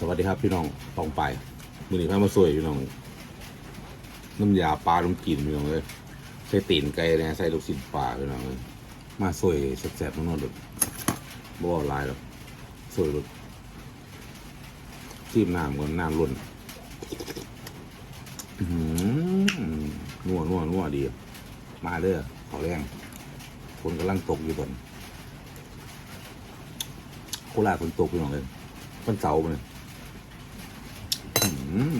สวัสดีครับพี่น้องตองไปมือหนี้พามาสวยพี่น้องน้ำยาปลาน้ำกินพี่น้องเลยใส่ตีนไก่เนี่ยใส่ลูกชิ้นปลาพี่น้องเลยมาสวยแซ่บๆน้องๆดุบ่อาหลายหรอกสวยดุจิ้มน้ำก่อนน้ำล้นอื้อหือนัวนัวนัวดี มาเด้อขอแรงคนกำลังตกอยู่ตอนโคราชคนตกพี่น้องเลยวันเสาร์มาเลย อืม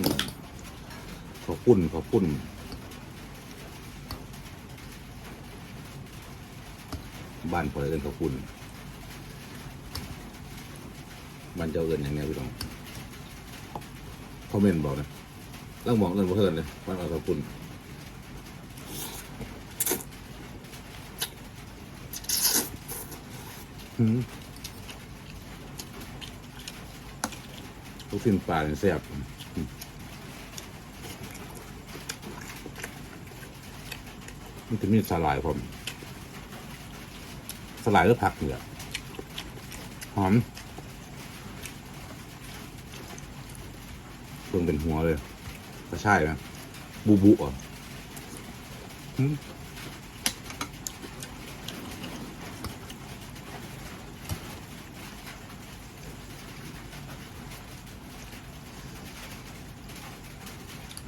ขอบคุณขอบคุณบ้านเปิดเอินขอบคุณบ้านเจ้าเอินอย่างเนี้ยพี่น้องคอมเมนต์บอกนะต้องบอกเลื่อินเพื่อนเลยบ้านเอาขอบคุณอืมลูกชิ้นปลาเนี่ยแซ่บ มันจะมีสลายผมสลายหรือผักเนี่ยหอมเพิ่งเป็นหัวเลยก็ใช่ไหมบูบูอะ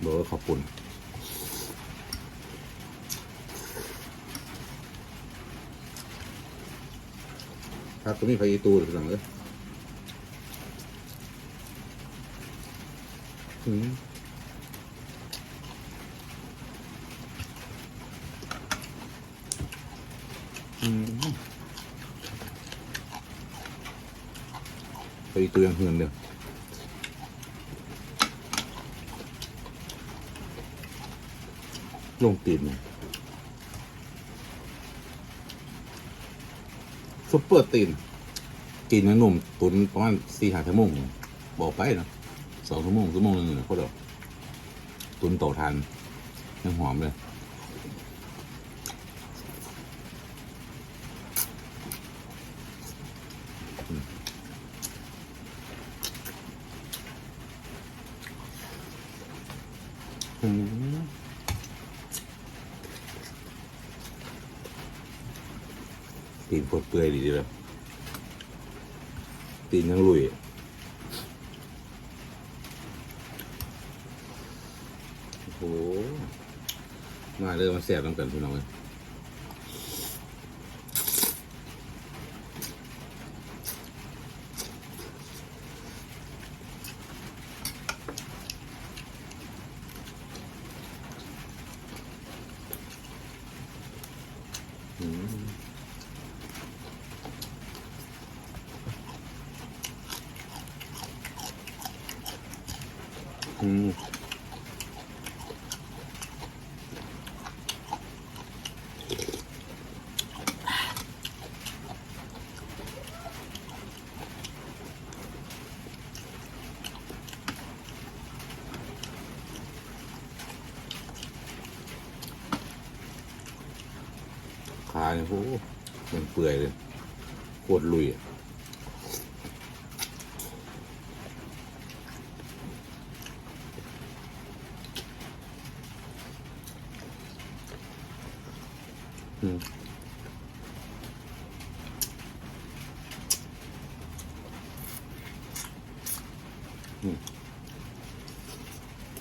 เบอร์ขอบคุณ ครับตัวนี้ไฟตูหรือเปล่าเอ้ยอืมอืมไฟอีตูยังเหือนเดียวลงตีนเนี่ย ซุปเปอร์ตีนกินน้ำนมตุนประมาณสี่ห้าชั่วโมงบอกไปนะสองชั่วโมงชั่วโมงหนึงเนี่ยโคตรเอตุนต่อทานยังหอมเลยอืมอืม ตีนปวดเปื่อยดีเลยตีนทั้งลุยโอ้โหมาเริ่มมาแสบตั้งแต่พี่น้องเลยอืม อืมขาเนี่ยโอ้โหมันเปื่อยเลยโคตรลุยอะ อืมอืม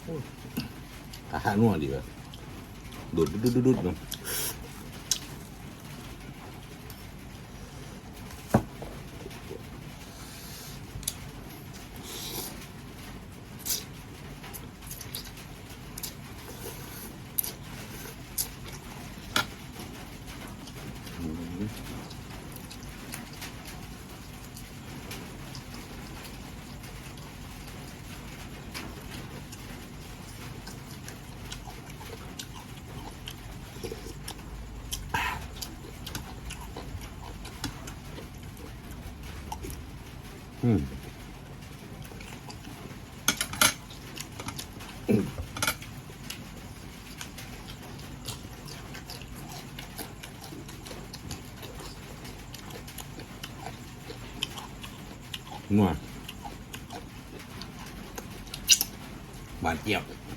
อ้ยอาหารนัวดีวะดูดดุดดุดดุด อืมนัวบานเจี๊ยบ